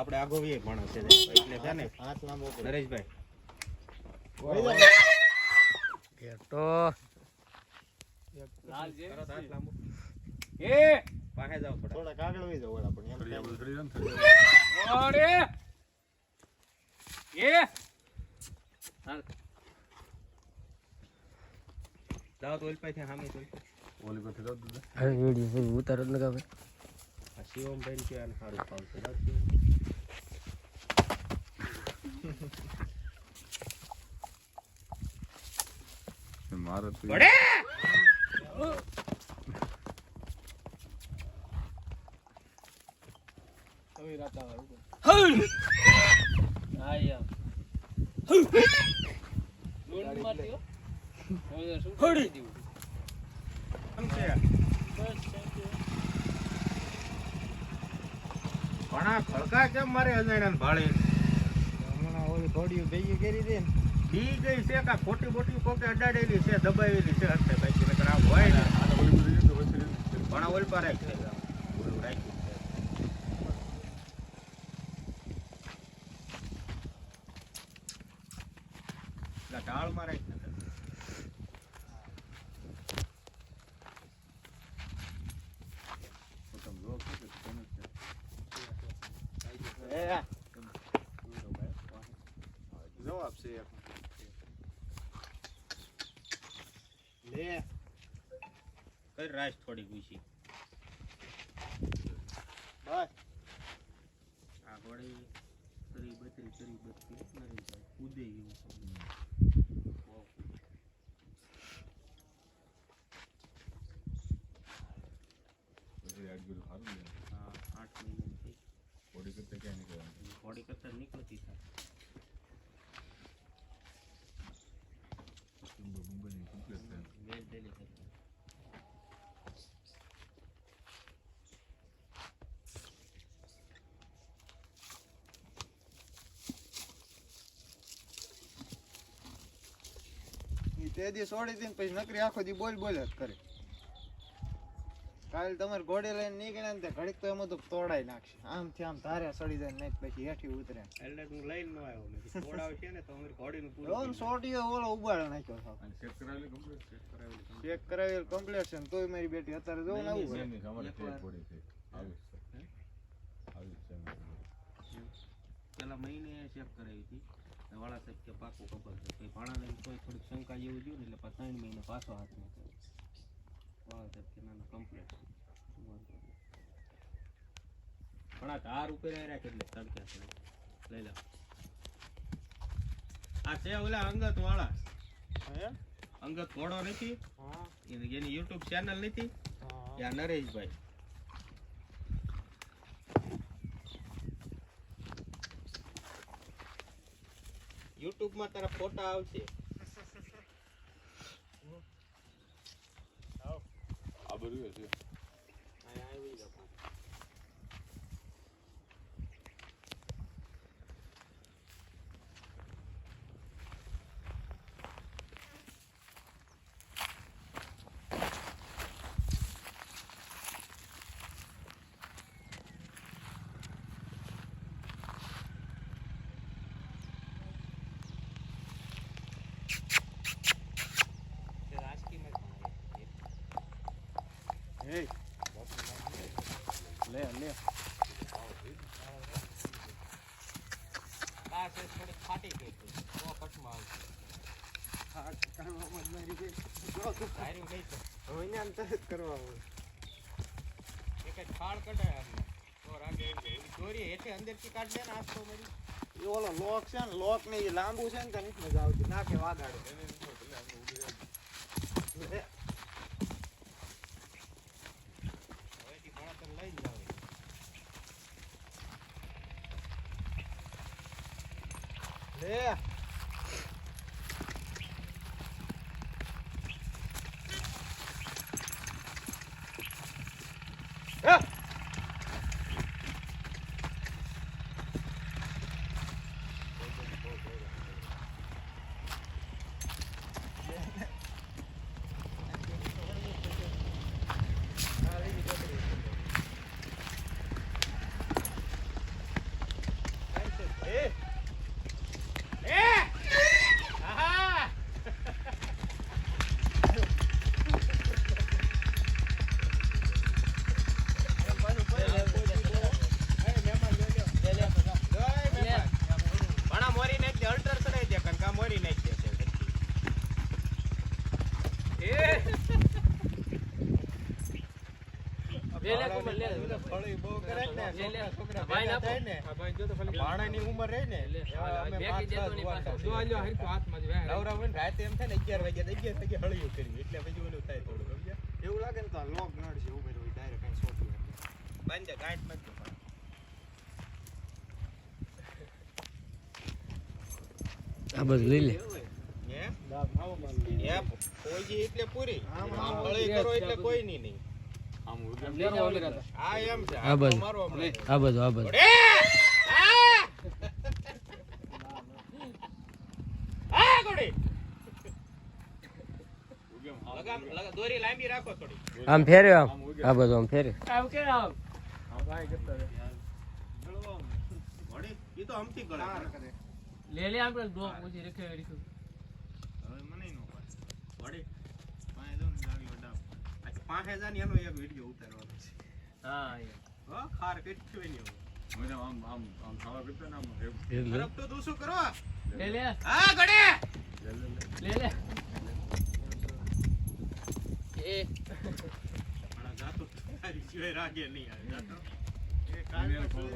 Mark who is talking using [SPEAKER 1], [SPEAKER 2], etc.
[SPEAKER 1] આપણે આગોવીએ માણસ છે એટલે છે ને
[SPEAKER 2] હાથ લાંબો કરો.
[SPEAKER 1] નરેશભાઈ લાંબો.
[SPEAKER 3] એ!
[SPEAKER 1] પાસે જાઓ થોડા
[SPEAKER 2] કાગળ વહી જાઓ આપણે.
[SPEAKER 3] ઓરે એ!
[SPEAKER 1] તો ઓલપાઈ થી સામે તો.
[SPEAKER 4] ઓલી પાસે જાઓ તો.
[SPEAKER 5] હવે વીડિયો ઉતારો ન ગાવે
[SPEAKER 1] આ શિવમ બેન છે અને સારું શિવમ.
[SPEAKER 4] મારે તો?
[SPEAKER 1] ઘણા ખડકા કેમ મારે અજાણ્યા
[SPEAKER 2] ઓલી ઘોડીઓ ભેગી કરી દે
[SPEAKER 1] બી ગઈ છે કા ખોટી બોટી કોકે અડાડેલી છે દબાવેલી છે હશે બાકી નકર આ હોય ને?
[SPEAKER 4] પણ ઓલી
[SPEAKER 1] પર રાખ છે ઓલું રાખ્યું છે. પેલા ઢાળમાં રાખ ને.
[SPEAKER 4] તો તમે જો કે તમે છે.
[SPEAKER 2] લે
[SPEAKER 1] કઈ રાશ થોડી ગુસી
[SPEAKER 2] બસ
[SPEAKER 1] આ ગોળી તરી બતરી તરી બતરી નરી જાય કૂદે એવું. હા આઠ મહિનાથી
[SPEAKER 4] બોડી કરતા ક્યાંય નીકળવાનું.
[SPEAKER 1] ઘોડી કરતા નીકળતી થાય
[SPEAKER 2] તે દી છોડી દઈને પછી નકરી આખો દી બોલ બોલ જ કરે. કાલ તમારે ઘોડે લઈને નીકળ્યા ને ઘડીક તો એમાં તો તોડાઈ નાખશે. આમથી આમ ધારે સડી જાય નહીં પછી હેઠી ઉતરે.
[SPEAKER 1] એટલે હું લઈને નો આવ્યો મેં તોડાવશે ને તો અમારી ઘોડીનું પૂરું
[SPEAKER 2] રોન સોટીઓ ઓલો ઉબાળ નાખ્યો સાવ
[SPEAKER 4] ચેક કરાવેલી કમ્પ્લીટ છે.
[SPEAKER 1] કરાવેલું.
[SPEAKER 2] ચેક કરાવેલી કમ્પ્લીટ છે ને તોય મારી બેટી અત્યારે જોવું ને આવું
[SPEAKER 4] નહીં, નહીં, અમારે પડી છે. આવી છે. આવી છે
[SPEAKER 1] પેલા મહિને ચેક કરાવી હતી. વાળા સાહેબ કે પાકું ખબર છે. ભાણા ને કોઈ થોડીક શંકા જેવું જોયું ને એટલે ત્રણ મહિને પાછો હાથ કર્યો કમ્પ્લીટ. પણ આ ધાર ઉપર રાખે એટલે તડકે લઈ લો. આ છે ઓલા અંગત વાળા
[SPEAKER 2] હે?
[SPEAKER 1] અંગત ઘોડો નથી એની યુટ્યુબ ચેનલ નથી. ત્યાં નરેશભાઈ. યુટ્યુબમાં તારા ફોટા આવશે.
[SPEAKER 4] આ બધું છે
[SPEAKER 1] અહીંયા આવી જાઓ. તે રાજકીયમાં જ
[SPEAKER 2] હે લે લે
[SPEAKER 1] આ છે ફાટી ગઈ હતી. તો આવશે.
[SPEAKER 2] હા કામમાં જ મારી બેટી જો તું ને આમ તરત કરવા આવે
[SPEAKER 1] એક જ ફાળ કઢાય આમને. તો રાગે. હેઠે અંદરથી કાઢ દે ને.
[SPEAKER 2] એ ઓલો લોક છે ને લોક એ લાંબુ છે ને તને મજા આવતી નાખે વાગાડે
[SPEAKER 1] Yeah. Yeah. ભાણાની ઉંમર રહી ને.
[SPEAKER 3] નહીં
[SPEAKER 1] રાતે એમ થાય ને અગિયાર વાગ્યા અગિયાર હળિયું કર્યું એટલે પછી ઓલું થાય થોડું સમજ્યા? એવું લાગે ને તો આ લોક નડશે ઉભેર હોય ડાયરેક્ટ કઈ સોટી બાંધે ગાંઠ બાંધે.
[SPEAKER 2] આ બધું લઈ લે.
[SPEAKER 1] હે? હે કોઈ એટલે પૂરી. આમ કરો એટલે કોઈ ની નહીં.
[SPEAKER 4] ઉગે
[SPEAKER 1] આ એમ છે
[SPEAKER 2] આ બાજુ.
[SPEAKER 1] મારો હમણાં.
[SPEAKER 2] આ બધું આ બધું!
[SPEAKER 1] આ! આ ગોડી!
[SPEAKER 4] ઉગે
[SPEAKER 1] લગામ લગા દોરી લાંબી રાખો થોડી
[SPEAKER 2] આમ ફેર્યો આમ આ બધું આમ ફેર્યો
[SPEAKER 1] વળી, એ તો કરે.
[SPEAKER 3] લે લે આપણે દો પછી રખે રખે
[SPEAKER 1] હવે મને નો પાડે. પાંહે જા ને એનો એક વિડિયો ઉતારવાનો છે
[SPEAKER 3] હા
[SPEAKER 1] હો, ખાર કેટલી હોય ને
[SPEAKER 4] મને આમ આમ આમ ખાવા કરતા ને આમ.
[SPEAKER 1] તો તું શું કરો.
[SPEAKER 3] લે લે.
[SPEAKER 1] હા ગડે.
[SPEAKER 4] લે, લે,
[SPEAKER 3] એ.
[SPEAKER 1] પણ જાતો તારી સિવાય રાગે નહીં આવે. જાતો. એ
[SPEAKER 4] એને
[SPEAKER 1] કાંઈ
[SPEAKER 4] ખબર.